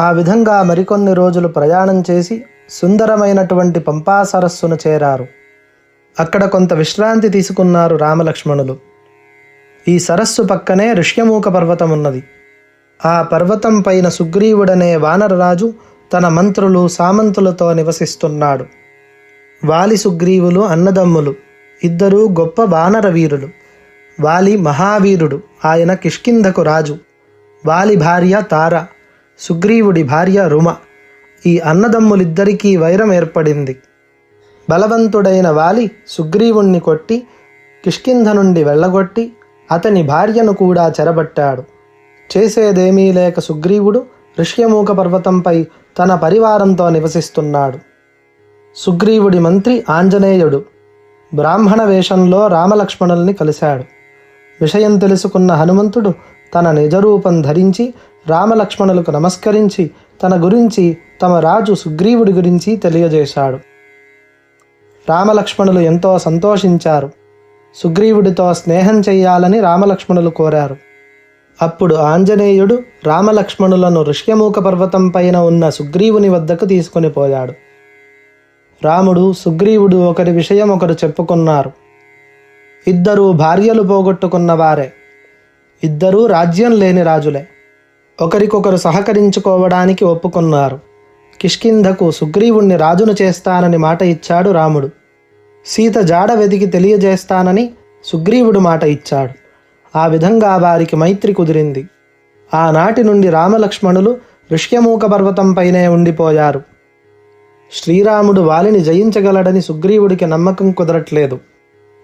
ఆ విధంగా మరికొన్ని రోజులు ప్రయాణం చేసి సుందరమైనటువంటి పంపా సరస్సును చేరారు. అక్కడ కొంత విశ్రాంతి తీసుకున్నారు రామలక్ష్మణులు. ఈ సరస్సు పక్కనే ఋష్యమూక పర్వతం ఉన్నది. ఆ పర్వతం పైన సుగ్రీవుడనే వానరరాజు తన మంత్రులు సామంతులతో నివసిస్తున్నాడు. వాలి సుగ్రీవులు అన్నదమ్ములు ఇద్దరూ గొప్ప వానర వీరులు. వాలి మహావీరుడు ఆయన కిష్కింధకు రాజు. వాలి భార్య తార. సుగ్రీవుడి భార్య రుమ. ఈ అన్నదమ్ములిద్దరికీ వైరం ఏర్పడింది. బలవంతుడైన వాలి సుగ్రీవుణ్ణి కొట్టి కిష్కింధ నుండి వెళ్ళగొట్టి అతని భార్యను కూడా చెరబట్టాడు. చేసేదేమీ లేక సుగ్రీవుడు ఋష్యమూక పర్వతంపై తన పరివారంతో నివసిస్తున్నాడు. సుగ్రీవుడి మంత్రి ఆంజనేయుడు బ్రాహ్మణ వేషంలో రామలక్ష్మణుల్ని కలిశాడు. విషయం తెలుసుకున్న హనుమంతుడు తన నిజరూపం ధరించి రామలక్ష్మణులకు నమస్కరించి తన గురించి తమ రాజు సుగ్రీవుడి గురించి తెలియజేశాడు. రామలక్ష్మణులు ఎంతో సంతోషించారు. సుగ్రీవుడితో స్నేహం చెయ్యాలని రామలక్ష్మణులు కోరారు. అప్పుడు ఆంజనేయుడు రామలక్ష్మణులను ఋష్యమూక పర్వతం పైన ఉన్న సుగ్రీవుని వద్దకు తీసుకుని పోయాడు. రాముడు సుగ్రీవుడు ఒకరి విషయం ఒకరు చెప్పుకున్నారు. ఇద్దరూ భార్యలు పోగొట్టుకున్న వారే. ఇద్దరూ రాజ్యం లేని రాజులే. ఒకరికొకరు సహకరించుకోవడానికి ఒప్పుకున్నారు. కిష్కింధకు సుగ్రీవుణ్ణి రాజును చేస్తానని మాట ఇచ్చాడు రాముడు. సీత జాడ వెతికి తెలియజేస్తానని సుగ్రీవుడు మాట ఇచ్చాడు. ఆ విధంగా వారికి మైత్రి కుదిరింది. ఆనాటి నుండి రామలక్ష్మణులు ఋష్యమూక పర్వతంపైనే ఉండిపోయారు. శ్రీరాముడు వాలిని జయించగలడని సుగ్రీవుడికి నమ్మకం కుదరట్లేదు.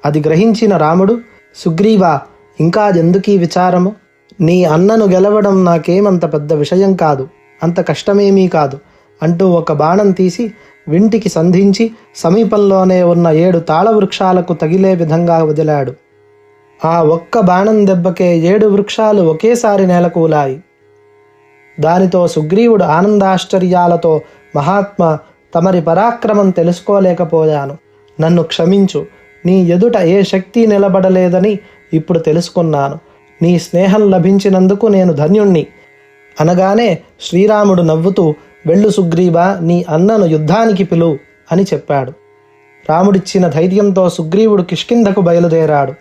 అది గ్రహించిన రాముడు సుగ్రీవా ఇంకా ఎందుకీ విచారము? నీ అన్నను గెలవడం నాకేమంత పెద్ద విషయం కాదు అంత కష్టమేమీ కాదు అంటూ ఒక బాణం తీసి వింటికి సంధించి సమీపంలోనే ఉన్న ఏడు తాళ వృక్షాలకు తగిలే విధంగా వదిలాడు. ఆ ఒక్క బాణం దెబ్బకే ఏడు వృక్షాలు ఒకేసారి నేలకూలాయి. దానితో సుగ్రీవుడు ఆనందాశ్చర్యాలతో మహాత్మ తమరి పరాక్రమం తెలుసుకోలేకపోయాను. నన్ను క్షమించు నీ ఎదుట ఏ శక్తి నిలబడలేదని ఇప్పుడు తెలుసుకున్నాను. నీ స్నేహం లభించినందుకు నేను ధన్యుణ్ణి. అనగానే శ్రీరాముడు నవ్వుతూ వెళ్ళు సుగ్రీవ నీ అన్నను యుద్ధానికి పిలు అని చెప్పాడు. రాముడిచ్చిన ధైర్యంతో సుగ్రీవుడు కిష్కింధకు బయలుదేరాడు.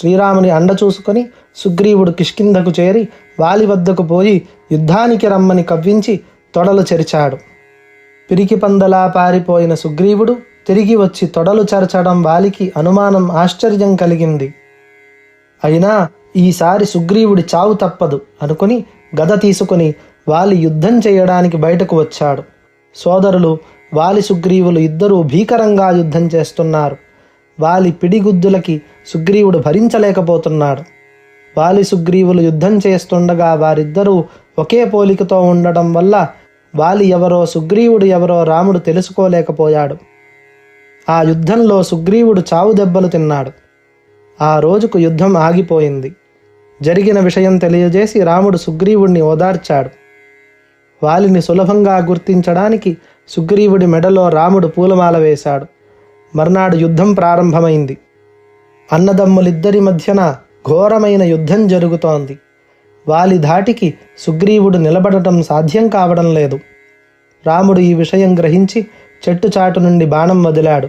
శ్రీరాముని అండ చూసుకొని సుగ్రీవుడు కిష్కింధకు చేరి వాలి వద్దకు పోయి యుద్ధానికి రమ్మని కవ్వించి తొడలు చెరిచాడు. పిరికి పందలా పారిపోయిన సుగ్రీవుడు తిరిగి వచ్చి తొడలు చరచడం వాలికి అనుమానం ఆశ్చర్యం కలిగింది. అయినా ఈసారి సుగ్రీవుడి చావు తప్పదు అనుకుని గద తీసుకుని వాలి యుద్ధం చేయడానికి బయటకు వచ్చాడు. సోదరులు వాలి సుగ్రీవులు ఇద్దరూ భీకరంగా యుద్ధం చేస్తున్నారు. వాలి పిడిగుద్దులకి సుగ్రీవుడు భరించలేకపోతున్నాడు. వాలి సుగ్రీవులు యుద్ధం చేస్తుండగా వారిద్దరూ ఒకే పోలికతో ఉండడం వల్ల వాలి ఎవరో సుగ్రీవుడు ఎవరో రాముడు తెలుసుకోలేకపోయాడు. ఆ యుద్ధంలో సుగ్రీవుడు చావు దెబ్బలు తిన్నాడు. ఆ రోజుకు యుద్ధం ఆగిపోయింది. జరిగిన విషయం తెలియజేసి రాముడు సుగ్రీవుడిని ఓదార్చాడు. వాలిని సులభంగా గుర్తించడానికి సుగ్రీవుడి మెడలో రాముడు పూలమాల వేశాడు. మర్నాడు యుద్ధం ప్రారంభమైంది. అన్నదమ్ములిద్దరి మధ్యన ఘోరమైన యుద్ధం జరుగుతోంది. వాలి ధాటికి సుగ్రీవుడు నిలబడటం సాధ్యం కావడం లేదు. రాముడు ఈ విషయం గ్రహించి చెట్టు చాటు నుండి బాణం వదిలాడు.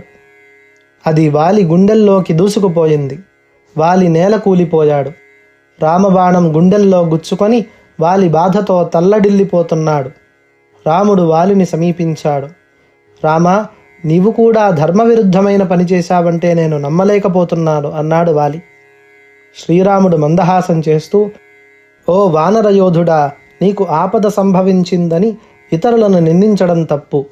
అది వాలి గుండెల్లోకి దూసుకుపోయింది. వాలి నేల కూలిపోయాడు. రామబాణం గుండెల్లో గుచ్చుకొని వాలి బాధతో తల్లడిల్లిపోతున్నాడు. రాముడు వాలిని సమీపించాడు. రామా నీవు కూడా ధర్మవిరుద్ధమైన పని చేశావంటే నేను నమ్మలేకపోతున్నాను అన్నాడు వాలి. శ్రీరాముడు మందహాసం చేస్తూ ఓ వానరయోధుడా నీకు ఆపద సంభవించిందని ఇతరులను నిందించడం తప్పు.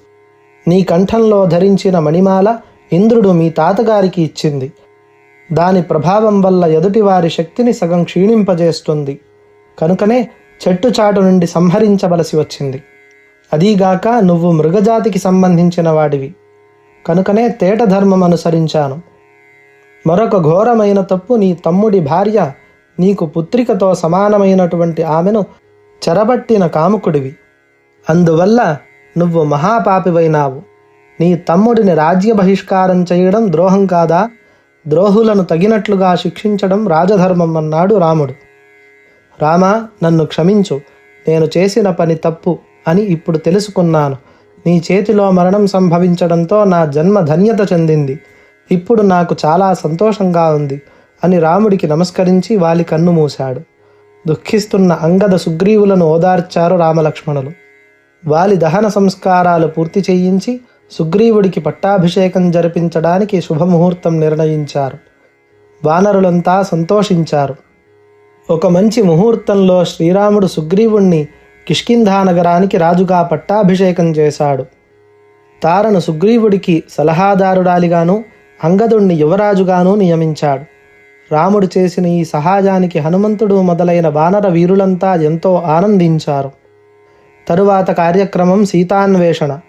నీ కంఠంలో ధరించిన మణిమాల ఇంద్రుడు మీ తాతగారికి ఇచ్చింది. దాని ప్రభావం వల్ల ఎదుటివారి శక్తిని సగం క్షీణింపజేస్తుంది. కనుకనే చెట్టు చాటు నుండి సంహరించవలసి వచ్చింది. అదీగాక నువ్వు మృగజాతికి సంబంధించిన వాడివి. కనుకనే తేట ధర్మం అనుసరించాను. మరొక ఘోరమైన తప్పు నీ తమ్ముడి భార్య నీకు పుత్రికతో సమానమైనటువంటి ఆమెను చెరబట్టిన కాముకుడివి. అందువల్ల నువ్వు మహాపాపివైనావు. నీ తమ్ముడిని రాజ్య బహిష్కారం చేయడం ద్రోహం కాదా? ద్రోహులను తగినట్లుగా శిక్షించడం రాజధర్మం అన్నాడు రాముడు. రామా నన్ను క్షమించు. నేను చేసిన పని తప్పు అని ఇప్పుడు తెలుసుకున్నాను. నీ చేతిలో మరణం సంభవించడంతో నా జన్మ ధన్యత చెందింది. ఇప్పుడు నాకు చాలా సంతోషంగా ఉంది అని రాముడికి నమస్కరించి వాలి కన్ను మూశాడు. దుఃఖిస్తున్న అంగద సుగ్రీవులను ఓదార్చారు రామలక్ష్మణులు. వాలి దహన సంస్కారాలు పూర్తి చేయించి సుగ్రీవుడికి పట్టాభిషేకం జరిపించడానికి శుభముహూర్తం నిర్ణయించారు. వానరులంతా సంతోషించారు. ఒక మంచి ముహూర్తంలో శ్రీరాముడు సుగ్రీవుణ్ణి కిష్కింధా నగరానికి రాజుగా పట్టాభిషేకం చేశాడు. తారను సుగ్రీవుడికి సలహాదారుడాలిగాను అంగదుణ్ణి యువరాజుగాను నియమించాడు. రాముడు చేసిన ఈ సహాయానికి హనుమంతుడు మొదలైన వానర వీరులంతా ఎంతో ఆనందించారు. తరువాత కార్యక్రమం సీతాన్వేషణ.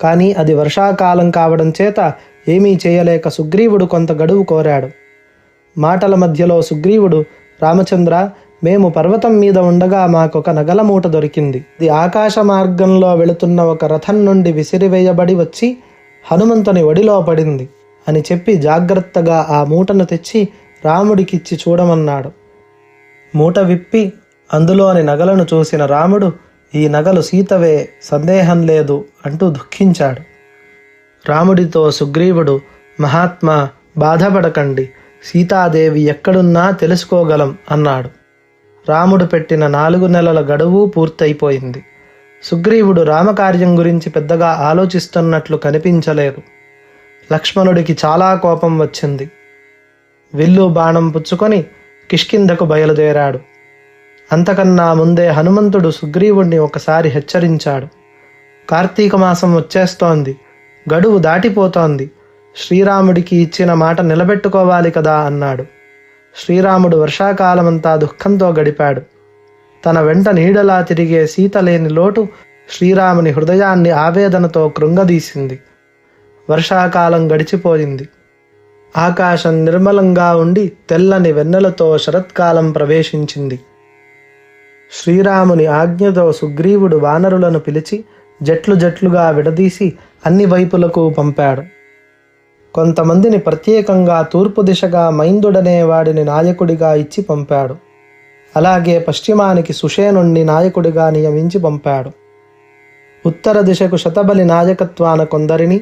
కానీ అది వర్షాకాలం కావడం చేత ఏమీ చేయలేక సుగ్రీవుడు కొంత గడువు కోరాడు. మాటల మధ్యలో సుగ్రీవుడు రామచంద్ర మేము పర్వతం మీద ఉండగా మాకొక నగల మూట దొరికింది. ఇది ఆకాశ మార్గంలో వెళుతున్న ఒక రథం నుండి విసిరివేయబడి వచ్చి హనుమంతుని ఒడిలో పడింది అని చెప్పి జాగ్రత్తగా ఆ మూటను తెచ్చి రాముడికిచ్చి చూడమన్నాడు. మూట విప్పి అందులోని నగలను చూసిన రాముడు ఈ నగలు సీతవే సందేహం లేదు అంటూ దుఃఖించాడు. రాముడితో సుగ్రీవుడు మహాత్మా బాధపడకండి సీతాదేవి ఎక్కడున్నా తెలుసుకోగలం అన్నాడు. రాముడు పెట్టిన నాలుగు నెలల గడువు పూర్తయిపోయింది. సుగ్రీవుడు రామకార్యం గురించి పెద్దగా ఆలోచిస్తున్నట్లు కనిపించలేదు. లక్ష్మణుడికి చాలా కోపం వచ్చింది. విల్లు బాణం పుచ్చుకొని కిష్కింధకు బయలుదేరాడు. అంతకన్నా ముందే హనుమంతుడు సుగ్రీవుణ్ణి ఒకసారి హెచ్చరించాడు. కార్తీక మాసం వచ్చేస్తోంది. గడువు దాటిపోతోంది. శ్రీరాముడికి ఇచ్చిన మాట నిలబెట్టుకోవాలి కదా అన్నాడు. శ్రీరాముడు వర్షాకాలమంతా దుఃఖంతో గడిపాడు. తన వెంట నీడలా తిరిగే సీత లేని లోటు శ్రీరాముని హృదయాన్ని ఆవేదనతో కృంగదీసింది. వర్షాకాలం గడిచిపోయింది. ఆకాశం నిర్మలంగా ఉండి తెల్లని వెన్నెలతో శరత్కాలం ప్రవేశించింది. శ్రీరాముని ఆజ్ఞతో సుగ్రీవుడు వానరులను పిలిచి జట్లు జట్లుగా విడదీసి అన్ని వైపులకు పంపాడు. కొంతమందిని ప్రత్యేకంగా తూర్పు దిశగా మైందుడనే వాడిని నాయకుడిగా ఇచ్చి పంపాడు. అలాగే పశ్చిమానికి సుషేనుణ్ణి నాయకుడిగా నియమించి పంపాడు. ఉత్తర దిశకు శతబలి నాయకత్వాన కొందరిని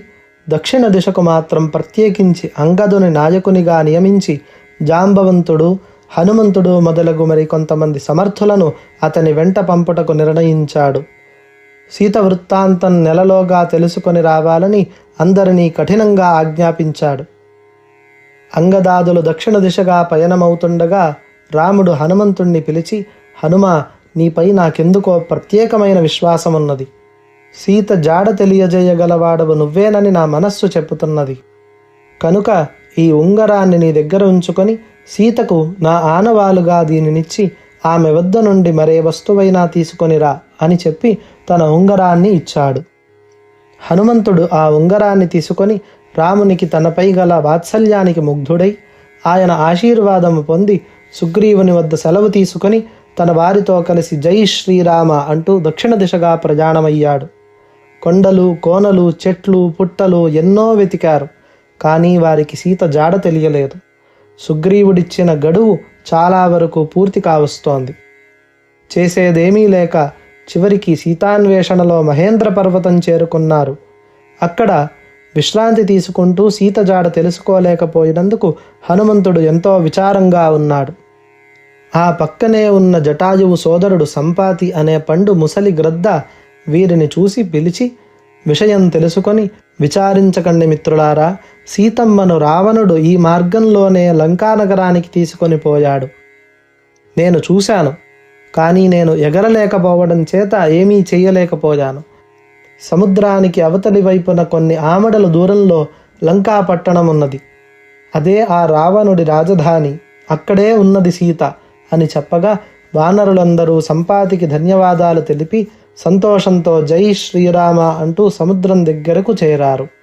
దక్షిణ దిశకు మాత్రం ప్రత్యేకించి అంగదుని నాయకునిగా నియమించి జాంబవంతుడు హనుమంతుడు మొదలగు మరి కొంతమంది సమర్థులను అతని వెంట పంపుటకు నిర్ణయించాడు. సీత వృత్తాంతం నెలలోగా తెలుసుకొని రావాలని అందరినీ కఠినంగా ఆజ్ఞాపించాడు. అంగదాదులు దక్షిణ దిశగా పయనమవుతుండగా రాముడు హనుమంతుణ్ణి పిలిచి హనుమ నీపై నాకెందుకో ప్రత్యేకమైన విశ్వాసం ఉన్నది సీత జాడ తెలియజేయగలవాడవు నువ్వేనని నా మనస్సు చెప్పుతున్నది. కనుక ఈ ఉంగరాన్ని నీ దగ్గర ఉంచుకొని సీతకు నా ఆనవాలుగా దీనినిచ్చి ఆమె వద్ద నుండి మరే వస్తువైనా తీసుకొనిరా అని చెప్పి తన ఉంగరాన్ని ఇచ్చాడు. హనుమంతుడు ఆ ఉంగరాన్ని తీసుకొని రామునికి తనపై గల వాత్సల్యానికి ముగ్ధుడై ఆయన ఆశీర్వాదము పొంది సుగ్రీవుని వద్ద సెలవు తీసుకొని తన వారితో కలిసి జై శ్రీరామ అంటూ దక్షిణ దిశగా ప్రయాణమయ్యాడు. కొండలు కోనలు చెట్లు పుట్టలు ఎన్నో వెతికారు. కానీ వారికి సీత జాడ తెలియలేదు. సుగ్రీవుడిచ్చిన గడువు చాలా వరకు పూర్తి కావస్తోంది. చేసేదేమీ లేక చివరికి సీతాన్వేషణలో మహేంద్ర పర్వతం చేరుకున్నారు. అక్కడ విశ్రాంతి తీసుకుంటూ సీత జాడ తెలుసుకోలేకపోయినందుకు హనుమంతుడు ఎంతో విచారంగా ఉన్నాడు. ఆ పక్కనే ఉన్న జటాయువు సోదరుడు సంపాతి అనే పండు ముసలి గ్రద్ద వీరిని చూసి పిలిచి విషయం తెలుసుకొని విచారించకండి మిత్రులారా సీతమ్మను రావణుడు ఈ మార్గంలోనే లంకానగరానికి తీసుకొని పోయాడు. నేను చూశాను కానీ నేను ఎగరలేకపోవడం చేత ఏమీ చేయలేకపోయాను. సముద్రానికి అవతలి వైపున కొన్ని ఆమడల దూరంలో లంకా పట్టణం ఉన్నది. అదే ఆ రావణుడి రాజధాని. అక్కడే ఉన్నది సీత అని చెప్పగా వానరులందరూ సంపాతికి ధన్యవాదాలు తెలిపి సంతోషంతో జై శ్రీరామ అంటూ సముద్రం దగ్గరకు చేరారు.